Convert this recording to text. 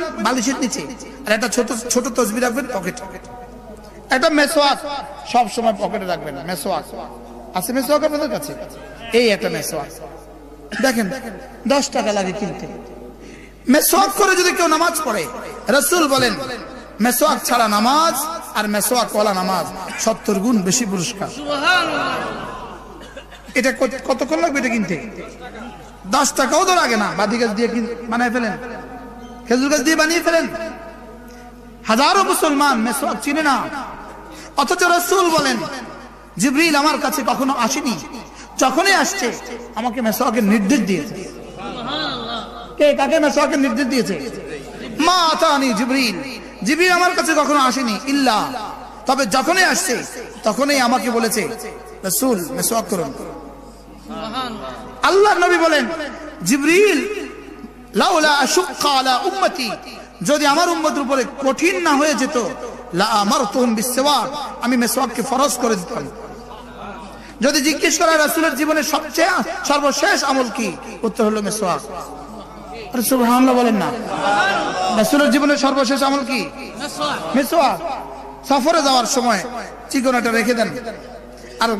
রাখবেন বালিশের নিচে। আর একটা ছোট ছোট তসবি রাখবেন পকেটে একটা মেসোয়াক সব সময় পকেটে রাখবেন মেসোয়াক। আছে মেসোয়াক আপনাদের কাছে? এই একটা মেসোয়াক। দেখেন দশ টাকা লাগে কিনতে। মেসোয়াক করে যদি কেউ নামাজ পড়ে রসুল বলেন মেসোয়াক ছাড়া নামাজ আর মেসোয়াক ওয়ালা নামাজ সত্তর গুণ বেশি পুরস্কার। এটা কতক্ষণ লাগবে এটা কিনতে? দশ টাকাও তো লাগে না বাদি গাছ দিয়ে কিন- বানায় ফেলেন। খেজুর গাছ দিয়ে বানিয়ে ফেলেন। হাজারো মুসলমান মেসোয়াক চিনে না। অথচ রসুল বলেন জিব্রিল আমার কাছে কখনো আসেনি। যখনই আসছে আমাকে মেসোয়াকের নির্দেশ দিয়েছে। কে কাকে মেসোয়াকের নির্দেশ দিয়েছে? মা আতানি জিব্রিল। জিব্রিল আমার কাছে কখনো আসেনি ইল্লা। তবে যখনই আসছে তখনই আমাকে বলেছে রসুল মেসোয়াক করুন। আল্লাহ নবী বলেন জিব্রিল লাউলা আশুক্কা আলা উম্মতি। যদি আমার উম্মতের উপরে কঠিন না হয়ে যেত লা আমি মেসওয়াককে ফরজ করে দিতাম। যদি জিজ্ঞেস করা রাসূলের জীবনের সবচেয়ে সর্বশেষ আমল কি উত্তর হলো মেসওয়াক। সুবহানাল্লাহ বলেন না। রাসূলের জীবনের সর্বশেষ আমল কি? মেসওয়াক। সফরে যাওয়ার সময় চিকনাটা রেখে দেন। আর